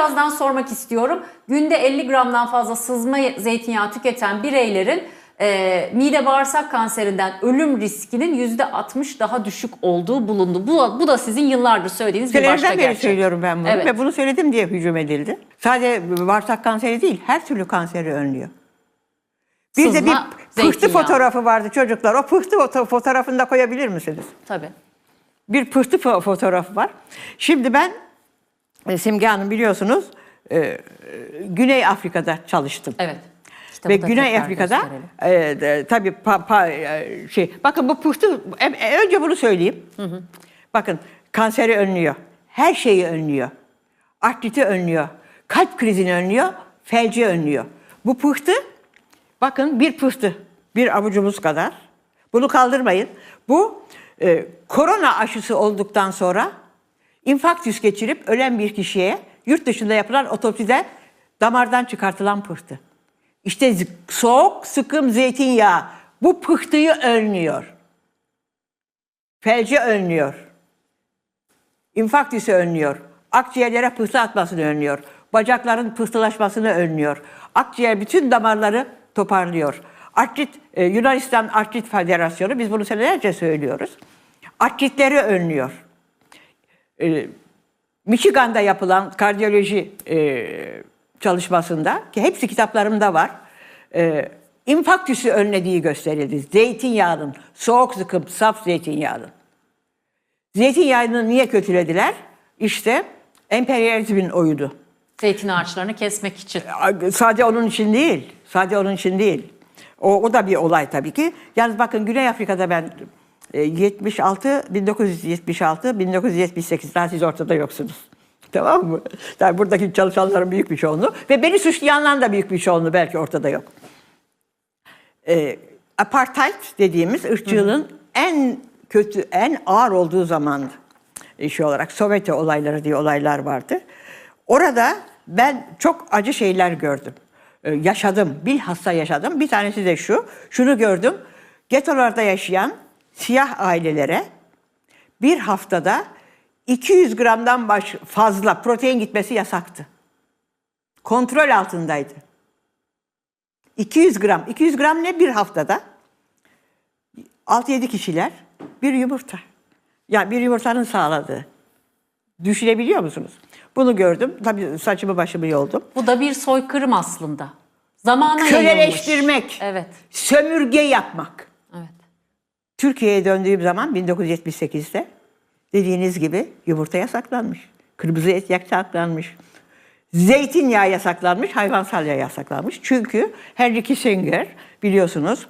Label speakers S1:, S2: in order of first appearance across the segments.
S1: birazdan sormak istiyorum. Günde 50 gramdan fazla sızma zeytinyağı tüketen bireylerin e, mide bağırsak kanserinden ölüm riskinin %60 daha düşük olduğu bulundu. Bu, bu da sizin yıllardır söylediğiniz bir başka
S2: Senelerden beri
S1: gerçek.
S2: söylüyorum ben bunu
S1: Evet.
S2: ve bunu söyledim diye hücum edildi. Sadece bağırsak kanseri değil, her türlü kanseri önlüyor. Bir de
S1: Sızma,
S2: bir pıhtı fotoğrafı vardı çocuklar. O pıhtı foto- fotoğrafını da koyabilir misiniz?
S1: Tabii.
S2: Bir pıhtı fo- fotoğrafı var. Şimdi ben Simge Hanım biliyorsunuz e, e, Güney Afrika'da çalıştım.
S1: Evet.
S2: Ve Güney Afrika'da e, de, tabii pa- pa- e, şey bakın bu pıhtı e, e, önce bunu söyleyeyim. Bakın kanseri önlüyor. Her şeyi önlüyor. Artriti önlüyor. Kalp krizini önlüyor. Felci önlüyor. Bu pıhtı bakın bir pıhtı. Bir avucumuz kadar. Bunu kaldırmayın. Bu e, korona aşısı olduktan sonra infarktüs geçirip ölen bir kişiye yurt dışında yapılan otopside damardan çıkartılan pıhtı. İşte soğuk sıkım zeytinyağı bu pıhtıyı önlüyor. Felci önlüyor. İnfarktüsü önlüyor. Akciğerlere pıhtı atmasını önlüyor. Bacakların pıhtılaşmasını önlüyor. Akciğer bütün damarları toparlıyor. Artrit, e, Yunanistan Artrit Federasyonu, biz bunu senelerce söylüyoruz. Artritleri önlüyor. E, Michigan'da yapılan kardiyoloji e, çalışmasında ki hepsi kitaplarımda var. E, infarktüsü önlediği gösterildi. Zeytinyağının, soğuk sıkım, saf zeytinyağının. Zeytinyağını niye kötülediler? İşte emperyalizmin oyunu.
S1: Zeytin ağaçlarını kesmek için.
S2: Sadece onun için değil. Sadece onun için değil. O, o da bir olay tabii ki. Yalnız bakın Güney Afrika'da ben 76, 1976, 1978 daha siz ortada yoksunuz. Tamam mı? Yani buradaki çalışanların büyük bir çoğunluğu ve beni suçlayanların da büyük bir çoğunluğu belki ortada yok. E, apartheid dediğimiz ırkçılığın en kötü, en ağır olduğu zaman şey olarak Sovyet olayları diye olaylar vardı. Orada ben çok acı şeyler gördüm. Ee, yaşadım, bilhassa yaşadım. Bir tanesi de şu, şunu gördüm. Getolarda yaşayan siyah ailelere bir haftada 200 gramdan baş fazla protein gitmesi yasaktı. Kontrol altındaydı. 200 gram. 200 gram ne bir haftada? 6-7 kişiler bir yumurta. Yani bir yumurtanın sağladığı. Düşünebiliyor musunuz? Bunu gördüm. Tabii saçımı başımı yoldum.
S1: Bu da bir soykırım aslında. Zamana yayılmış.
S2: Köleleştirmek,
S1: Evet.
S2: sömürge yapmak. Türkiye'ye döndüğüm zaman 1978'de dediğiniz gibi yumurta yasaklanmış. Kırmızı et yasaklanmış. Zeytinyağı yasaklanmış, hayvansal yağ yasaklanmış. Çünkü Henry Kissinger biliyorsunuz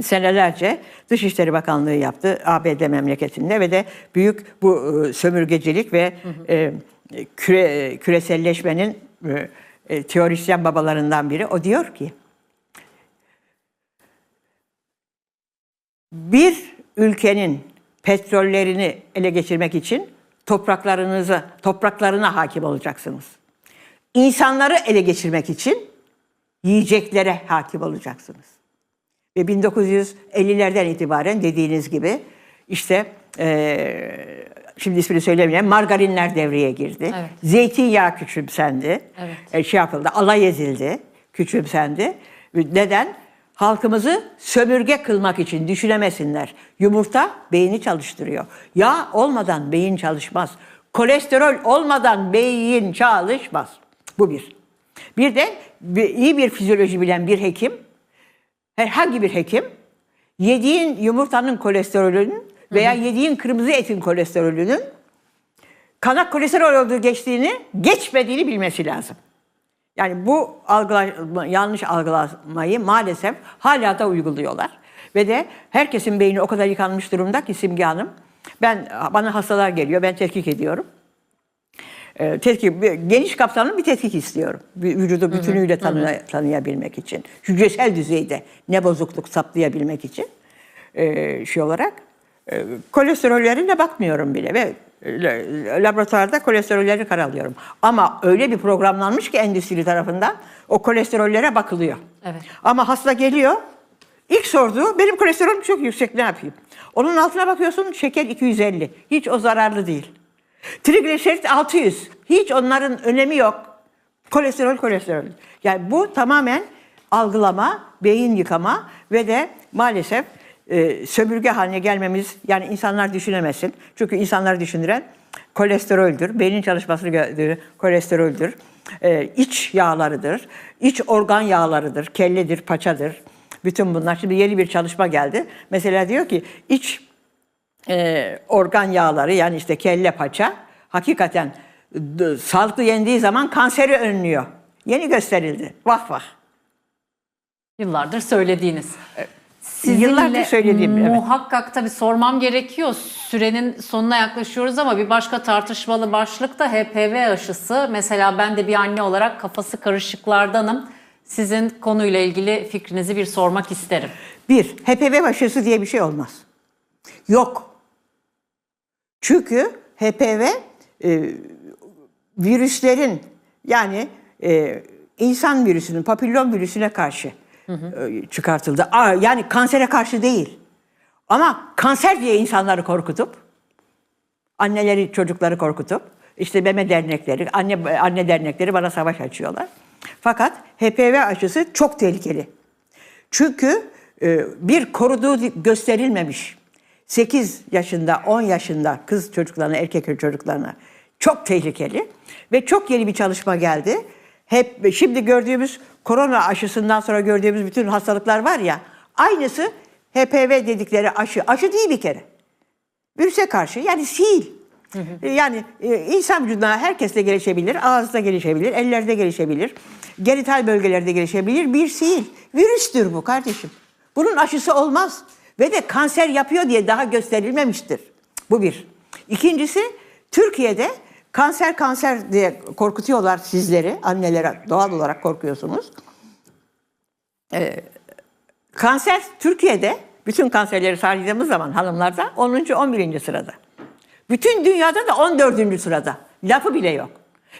S2: senelerce Dışişleri Bakanlığı yaptı ABD memleketinde ve de büyük bu e, sömürgecilik ve e, küre, küreselleşmenin e, teorisyen babalarından biri. O diyor ki bir ülkenin petrollerini ele geçirmek için topraklarınızı topraklarına hakim olacaksınız. İnsanları ele geçirmek için yiyeceklere hakim olacaksınız. Ve 1950'lerden itibaren dediğiniz gibi işte eee, şimdi ismini söylemeyeyim margarinler devreye girdi.
S1: Evet.
S2: Zeytinyağı küçümsendi.
S1: Evet.
S2: E, şey yapıldı, alay ezildi, küçümsendi. Neden? Halkımızı sömürge kılmak için düşünemesinler. Yumurta beyni çalıştırıyor. Yağ olmadan beyin çalışmaz. Kolesterol olmadan beyin çalışmaz. Bu bir. Bir de iyi bir fizyoloji bilen bir hekim, herhangi bir hekim, yediğin yumurtanın kolesterolünün veya yediğin kırmızı etin kolesterolünün kana kolesterol olduğu geçtiğini, geçmediğini bilmesi lazım. Yani bu algıla, yanlış algılamayı maalesef hala da uyguluyorlar. Ve de herkesin beyni o kadar yıkanmış durumda ki Simge Hanım. Ben, bana hastalar geliyor, ben tetkik ediyorum. Ee, tetkik, bir- geniş kapsamlı bir tetkik istiyorum. Vücudu bütünüyle tanıya- tanıyabilmek için. Hücresel düzeyde ne bozukluk saptayabilmek için. Ee, şey olarak. E, kolesterollerine bakmıyorum bile ve e, laboratuvarda kolesterolleri karalıyorum. Ama öyle bir programlanmış ki endüstri tarafından o kolesterollere bakılıyor.
S1: Evet.
S2: Ama hasta geliyor, ilk sorduğu benim kolesterolüm çok yüksek ne yapayım? Onun altına bakıyorsun şeker 250. Hiç o zararlı değil. Trigliserit 600. Hiç onların önemi yok. Kolesterol kolesterol. Yani bu tamamen algılama, beyin yıkama ve de maalesef e, sömürge haline gelmemiz yani insanlar düşünemesin. Çünkü insanlar düşündüren kolesteroldür. Beynin çalışmasını gördüğü kolesteroldür. E, iç yağlarıdır. iç organ yağlarıdır. Kelledir, paçadır. Bütün bunlar. Şimdi yeni bir çalışma geldi. Mesela diyor ki iç e, organ yağları yani işte kelle paça hakikaten sağlıklı yendiği zaman kanseri önlüyor. Yeni gösterildi. Vah vah.
S1: Yıllardır söylediğiniz.
S2: Yıllardır söylediğim, evet.
S1: Muhakkak tabii sormam gerekiyor. Sürenin sonuna yaklaşıyoruz ama bir başka tartışmalı başlık da HPV aşısı. Mesela ben de bir anne olarak kafası karışıklardanım. Sizin konuyla ilgili fikrinizi bir sormak isterim.
S2: Bir, HPV aşısı diye bir şey olmaz. Yok. Çünkü HPV e, virüslerin yani e, insan virüsünün, papillon virüsüne karşı e, çıkartıldı. Yani kansere karşı değil. Ama kanser diye insanları korkutup, anneleri çocukları korkutup, işte meme dernekleri, anne anne dernekleri bana savaş açıyorlar. Fakat HPV aşısı çok tehlikeli. Çünkü e, bir koruduğu gösterilmemiş. 8 yaşında, 10 yaşında kız çocuklarına, erkek çocuklarına çok tehlikeli ve çok yeni bir çalışma geldi. Hep şimdi gördüğümüz korona aşısından sonra gördüğümüz bütün hastalıklar var ya, aynısı HPV dedikleri aşı. Aşı değil bir kere. Virüse karşı yani sil. Yani e, insan vücuduna herkesle gelişebilir, ağızda gelişebilir, ellerde gelişebilir, genital bölgelerde gelişebilir. Bir sil. Virüstür bu kardeşim. Bunun aşısı olmaz. Ve de kanser yapıyor diye daha gösterilmemiştir. Bu bir. İkincisi Türkiye'de kanser kanser diye korkutuyorlar sizleri. Annelere doğal olarak korkuyorsunuz. Kanser Türkiye'de bütün kanserleri saydığımız zaman hanımlarda 10. 11. sırada. Bütün dünyada da 14. sırada. Lafı bile yok.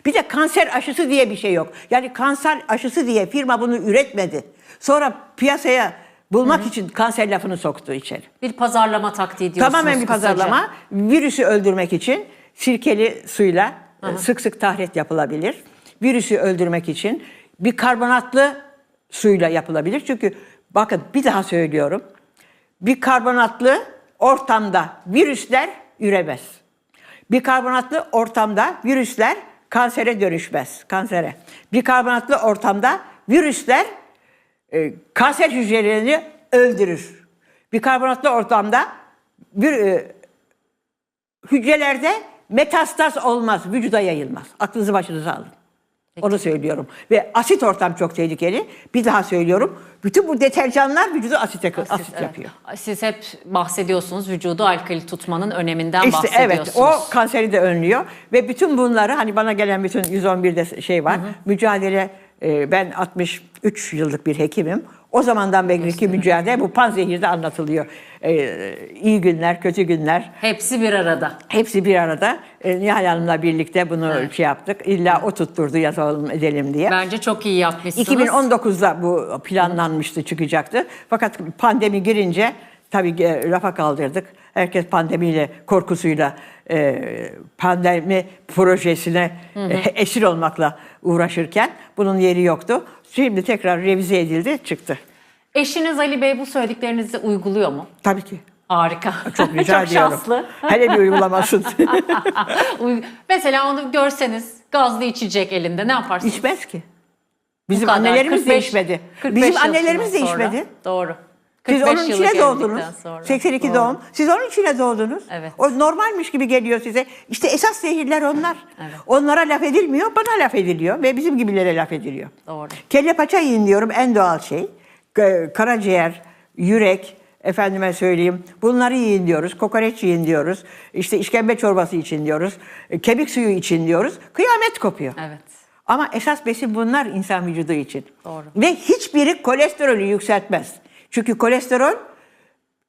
S2: Bir de kanser aşısı diye bir şey yok. Yani kanser aşısı diye firma bunu üretmedi. Sonra piyasaya bulmak için kanser lafını soktu içeri.
S1: Bir pazarlama taktiği diyorsunuz
S2: Tamamen bir
S1: kısaca.
S2: pazarlama. Virüsü öldürmek için sirkeli suyla e, sık sık tahret yapılabilir. Virüsü öldürmek için bir karbonatlı suyla yapılabilir. Çünkü bakın bir daha söylüyorum. Bir karbonatlı ortamda virüsler üremez. Bir karbonatlı ortamda virüsler kansere dönüşmez. Kansere. Bir karbonatlı ortamda virüsler e, kanser hücrelerini öldürür. Bir karbonatlı ortamda bir e, hücrelerde metastaz olmaz, vücuda yayılmaz. Aklınızı başınıza alın. Onu söylüyorum. Ve asit ortam çok tehlikeli. Bir daha söylüyorum. Bütün bu deterjanlar vücudu asite, asit,
S1: Siz, evet.
S2: yapıyor.
S1: Siz hep bahsediyorsunuz vücudu alkali tutmanın öneminden
S2: İşte evet
S1: bahsediyorsunuz.
S2: o kanseri de önlüyor ve bütün bunları hani bana gelen bütün 111'de şey var. Mücadele e, ben 63 yıllık bir hekimim. O zamandan beri mücadele bu panzehirde anlatılıyor. E, iyi günler, kötü günler
S1: Hepsi bir arada.
S2: hepsi bir arada. E, Nihal Hanım'la birlikte bunu şey yaptık. İlla o tutturdu yazalım edelim diye.
S1: Bence çok iyi yapmışsınız.
S2: 2019'da bu planlanmıştı, çıkacaktı. Fakat pandemi girince tabii e, rafa kaldırdık. Herkes pandemiyle, korkusuyla pandemi projesine e, esir olmakla uğraşırken bunun yeri yoktu. Şimdi tekrar revize edildi, çıktı.
S1: Eşiniz Ali Bey bu söylediklerinizi uyguluyor mu?
S2: Tabii ki.
S1: Harika.
S2: Çok rica ediyorum.
S1: şanslı.
S2: Hele bir uygulamasın.
S1: Uy- Mesela onu görseniz gazlı içecek elinde ne yaparsınız?
S2: İçmez ki. Bizim
S1: kadar.
S2: annelerimiz
S1: 45
S2: de içmedi.
S1: 45
S2: Bizim annelerimiz de içmedi.
S1: Doğru.
S2: Siz
S1: 45
S2: onun içine doğdunuz.
S1: sonra.
S2: 82
S1: Doğru.
S2: doğum. Siz onun içine doğdunuz.
S1: Evet.
S2: O normalmiş gibi geliyor size. İşte esas zehirler onlar.
S1: Evet.
S2: Onlara laf edilmiyor, bana laf ediliyor ve bizim gibilere laf ediliyor.
S1: Doğru.
S2: Kelle paça yiyin diyorum en doğal şey. Karaciğer, yürek, efendime söyleyeyim bunları yiyin diyoruz. Kokoreç yiyin diyoruz. İşte işkembe çorbası için diyoruz. e, Kemik suyu için diyoruz. Kıyamet kopuyor.
S1: Evet.
S2: Ama esas besin bunlar insan vücudu için.
S1: Doğru.
S2: Ve hiçbiri kolesterolü yükseltmez. Çünkü kolesterol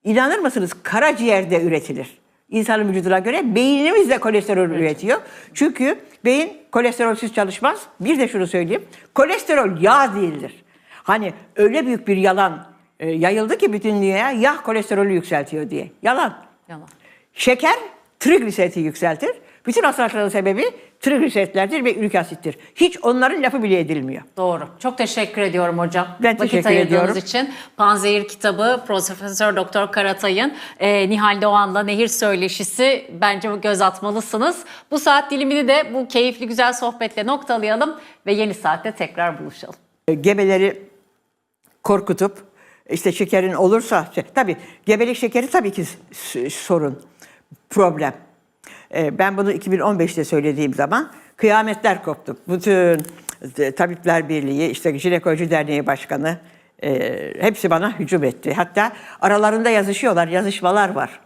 S2: inanır mısınız karaciğerde üretilir. İnsanın vücuduna göre beynimiz de kolesterol üretiyor. Çünkü beyin kolesterolsüz çalışmaz. Bir de şunu söyleyeyim. Kolesterol yağ değildir. Hani öyle büyük bir yalan e, yayıldı ki bütün dünyaya yağ kolesterolü yükseltiyor diye. Yalan.
S1: Yalan.
S2: Şeker trigliseriti yükseltir. Bütün hastalıkların sebebi trigliseritlerdir ve ürik asittir. Hiç onların lafı bile edilmiyor.
S1: Doğru. Çok teşekkür ediyorum hocam.
S2: Ben
S1: Vakit
S2: teşekkür
S1: ayırdığınız
S2: ediyorum.
S1: için. Panzehir kitabı Profesör Doktor Karatay'ın e, Nihal Doğan'la Nehir Söyleşisi bence göz atmalısınız. Bu saat dilimini de bu keyifli güzel sohbetle noktalayalım ve yeni saatte tekrar buluşalım.
S2: E, Gebeleri korkutup işte şekerin olursa şey, tabii gebelik şekeri tabii ki sorun, problem. E, Ben bunu 2015'te söylediğim zaman kıyametler koptu. Bütün e, Tabipler Birliği, işte Jinekoloji Derneği Başkanı e, hepsi bana hücum etti. Hatta aralarında yazışıyorlar, yazışmalar var.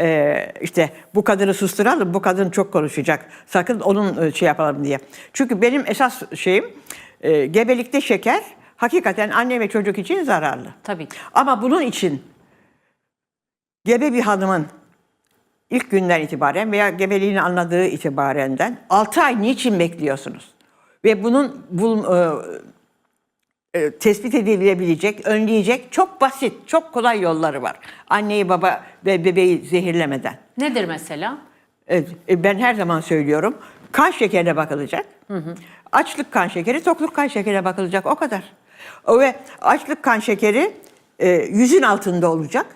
S2: E, işte bu kadını susturalım, bu kadın çok konuşacak. Sakın onun e, şey yapalım diye. Çünkü benim esas şeyim gebelikte şeker hakikaten anne ve çocuk için zararlı.
S1: Tabii ki.
S2: Ama bunun için gebe bir hanımın ilk günden itibaren veya gebeliğini anladığı itibarenden 6 ay niçin bekliyorsunuz? Ve bunun bul, e, e, tespit edilebilecek, önleyecek çok basit, çok kolay yolları var. Anneyi, baba ve bebeği zehirlemeden.
S1: Nedir mesela?
S2: Evet, ben her zaman söylüyorum. Kan şekerine bakılacak. Açlık kan şekeri, tokluk kan şekerine bakılacak. O kadar. O Ve açlık kan şekeri e, yüzün altında olacak.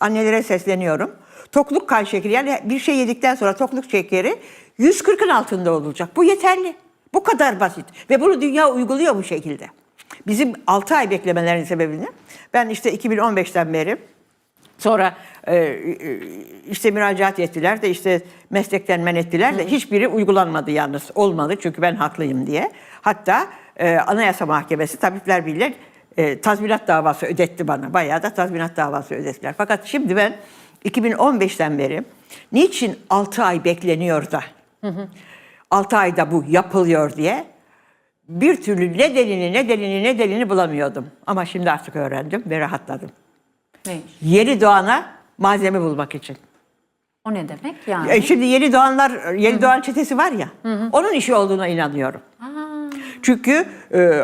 S2: Annelere sesleniyorum. Tokluk kan şekeri yani bir şey yedikten sonra tokluk şekeri 140'ın altında olacak. Bu yeterli. Bu kadar basit. Ve bunu dünya uyguluyor bu şekilde. Bizim 6 ay beklemelerin sebebini ben işte 2015'ten beri Sonra e, e, işte müracaat ettiler de işte meslekten men ettiler de hiçbiri uygulanmadı yalnız. Olmadı çünkü ben haklıyım diye. Hatta e, Anayasa Mahkemesi Tabipler Birliği e, tazminat davası ödetti bana. Bayağı da tazminat davası ödettiler. Fakat şimdi ben 2015'ten beri niçin 6 ay bekleniyor da 6 ayda bu yapılıyor diye bir türlü nedenini nedenini nedenini bulamıyordum. Ama şimdi artık öğrendim ve rahatladım
S1: Neymiş?
S2: yeni doğana malzeme bulmak için.
S1: O ne demek yani?
S2: E, Şimdi yeni doğanlar, yeni doğan çetesi var ya, onun işi olduğuna inanıyorum. Çünkü e,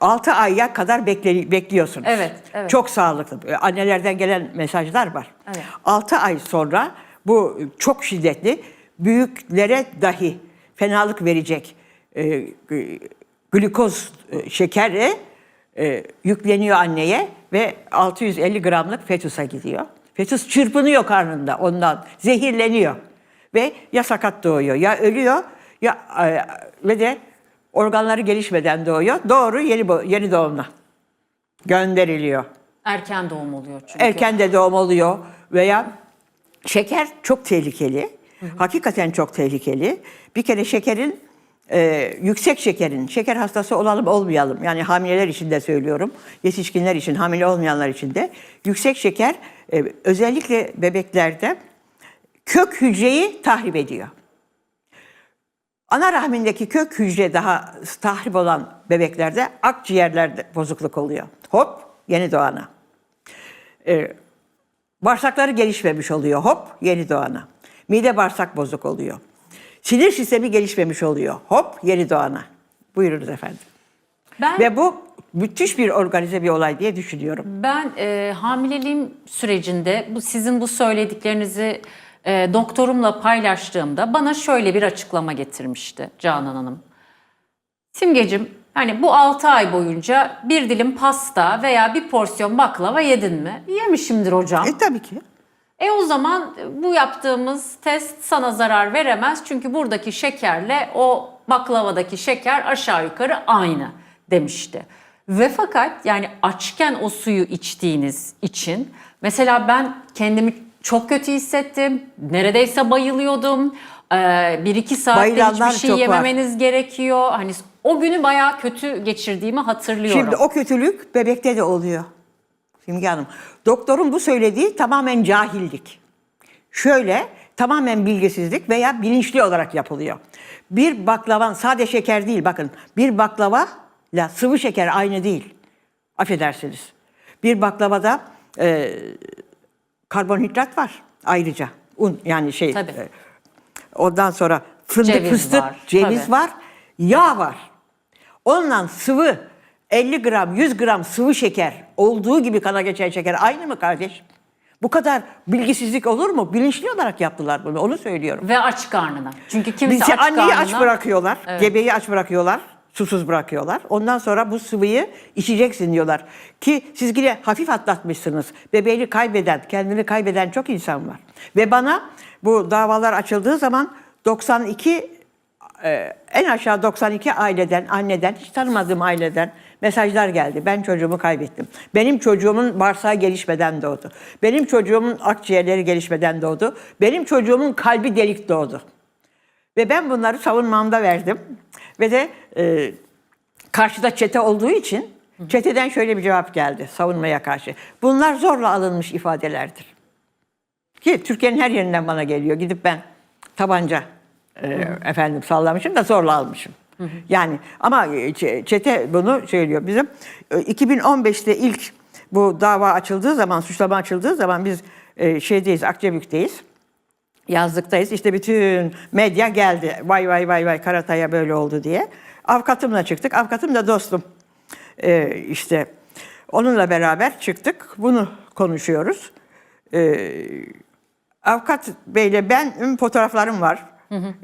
S2: 6 aya kadar bekle, bekliyorsunuz.
S1: Evet, evet.
S2: Çok sağlıklı. E, Annelerden gelen mesajlar var.
S1: Evet.
S2: 6 ay sonra bu çok şiddetli, büyüklere dahi fenalık verecek e, e, glikoz e, şekeri e, yükleniyor anneye ve 650 gramlık fetüse gidiyor. Fetüs çırpınıyor karnında ondan, zehirleniyor. Ve ya sakat doğuyor ya ölüyor ya e, ve de organları gelişmeden doğuyor. Doğru yeni, yeni doğumla gönderiliyor.
S1: Erken doğum oluyor çünkü.
S2: Erken de doğum oluyor veya şeker çok tehlikeli. Hakikaten çok tehlikeli. Bir kere şekerin e, yüksek şekerin, şeker hastası olalım olmayalım. Yani hamileler için de söylüyorum. Yetişkinler için, hamile olmayanlar için de. Yüksek şeker e, özellikle bebeklerde kök hücreyi tahrip ediyor. Ana rahmindeki kök hücre daha tahrip olan bebeklerde akciğerlerde bozukluk oluyor. Hop yeni doğana. Ee, bağırsakları gelişmemiş oluyor. Hop yeni doğana. Mide bağırsak bozuk oluyor. Sinir sistemi gelişmemiş oluyor. Hop yeni doğana. Buyurunuz efendim.
S1: Ben
S2: Ve bu müthiş bir organize bir olay diye düşünüyorum.
S1: Ben e, hamileliğim sürecinde bu sizin bu söylediklerinizi e, doktorumla paylaştığımda bana şöyle bir açıklama getirmişti Canan Hanım. Simgecim hani bu 6 ay boyunca bir dilim pasta veya bir porsiyon baklava yedin mi? Yemişimdir hocam.
S2: E tabii ki.
S1: E o zaman bu yaptığımız test sana zarar veremez. Çünkü buradaki şekerle o baklavadaki şeker aşağı yukarı aynı demişti. Ve fakat yani açken o suyu içtiğiniz için mesela ben kendimi çok kötü hissettim. Neredeyse bayılıyordum. Ee, bir iki saatte
S2: Bayılanlar
S1: hiçbir şey
S2: çok var.
S1: yememeniz gerekiyor. Hani o günü bayağı kötü geçirdiğimi hatırlıyorum.
S2: Şimdi o kötülük bebekte de oluyor. Simge Hanım. Doktorun bu söylediği tamamen cahillik. Şöyle tamamen bilgisizlik veya bilinçli olarak yapılıyor. Bir baklavan sade şeker değil bakın. Bir baklava ile sıvı şeker aynı değil. Affedersiniz. Bir baklavada e, karbonhidrat var ayrıca. Un yani şey.
S1: Tabii.
S2: e, ondan sonra fındık
S1: Ceviz
S2: fıstık,
S1: var,
S2: ceviz
S1: tabii.
S2: var, yağ var. Onunla sıvı 50 gram, 100 gram sıvı şeker olduğu gibi kana geçen şeker aynı mı kardeş? Bu kadar bilgisizlik olur mu? Bilinçli olarak yaptılar bunu. Onu söylüyorum.
S1: Ve aç karnına. Çünkü kimse
S2: Bizi
S1: aç
S2: anneyi
S1: karnına...
S2: aç bırakıyorlar. Gebeyi aç bırakıyorlar. Susuz bırakıyorlar. Ondan sonra bu sıvıyı içeceksin diyorlar. Ki siz yine hafif atlatmışsınız. Bebeğini kaybeden, kendini kaybeden çok insan var. Ve bana bu davalar açıldığı zaman 92 e, en aşağı 92 aileden, anneden, hiç tanımadığım aileden mesajlar geldi. Ben çocuğumu kaybettim. Benim çocuğumun bağırsağı gelişmeden doğdu. Benim çocuğumun akciğerleri gelişmeden doğdu. Benim çocuğumun kalbi delik doğdu. Ve ben bunları savunmamda verdim. Ve de e, karşıda çete olduğu için çeteden şöyle bir cevap geldi savunmaya karşı. Bunlar zorla alınmış ifadelerdir. Ki Türkiye'nin her yerinden bana geliyor. Gidip ben tabanca e, efendim sallamışım da zorla almışım. Yani ama ç- çete bunu söylüyor. Bizim e, 2015'te ilk bu dava açıldığı zaman, suçlama açıldığı zaman biz e, şeydeyiz, Akçabük'teyiz yazlıktayız. İşte bütün medya geldi. Vay vay vay vay Karatay'a böyle oldu diye. Avukatımla çıktık. Avukatım da dostum. Ee, işte onunla beraber çıktık. Bunu konuşuyoruz. Ee, avukat beyle ben fotoğraflarım var.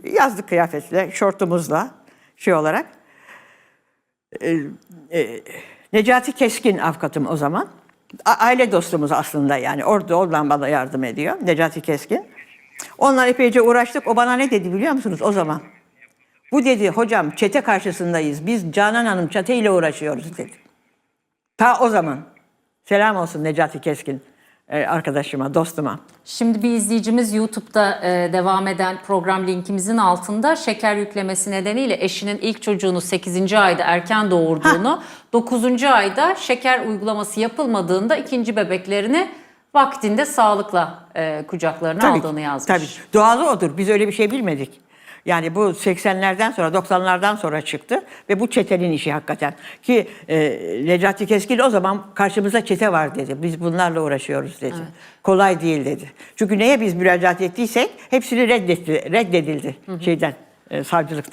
S2: Yazlık kıyafetle, şortumuzla şey olarak. Ee, e, Necati Keskin avukatım o zaman. A- aile dostumuz aslında yani. Orada oradan bana yardım ediyor. Necati Keskin. Onunla epeyce uğraştık. O bana ne dedi biliyor musunuz o zaman? Bu dedi hocam çete karşısındayız. Biz Canan Hanım çete ile uğraşıyoruz dedi. Ta o zaman. Selam olsun Necati Keskin e, arkadaşıma, dostuma.
S1: Şimdi bir izleyicimiz YouTube'da e, devam eden program linkimizin altında şeker yüklemesi nedeniyle eşinin ilk çocuğunu 8. ayda erken doğurduğunu, 9. ayda şeker uygulaması yapılmadığında ikinci bebeklerini vaktinde sağlıkla e, kucaklarına aldığını yazmış.
S2: Tabii. Doğalı odur. Biz öyle bir şey bilmedik. Yani bu 80'lerden sonra 90'lardan sonra çıktı ve bu çetenin işi hakikaten. Ki e, Necati Keskin o zaman karşımızda çete var dedi. Biz bunlarla uğraşıyoruz dedi. Kolay değil dedi. Çünkü neye biz müracaat ettiysek hepsini reddetti, reddedildi şeyden, e, savcılıktan.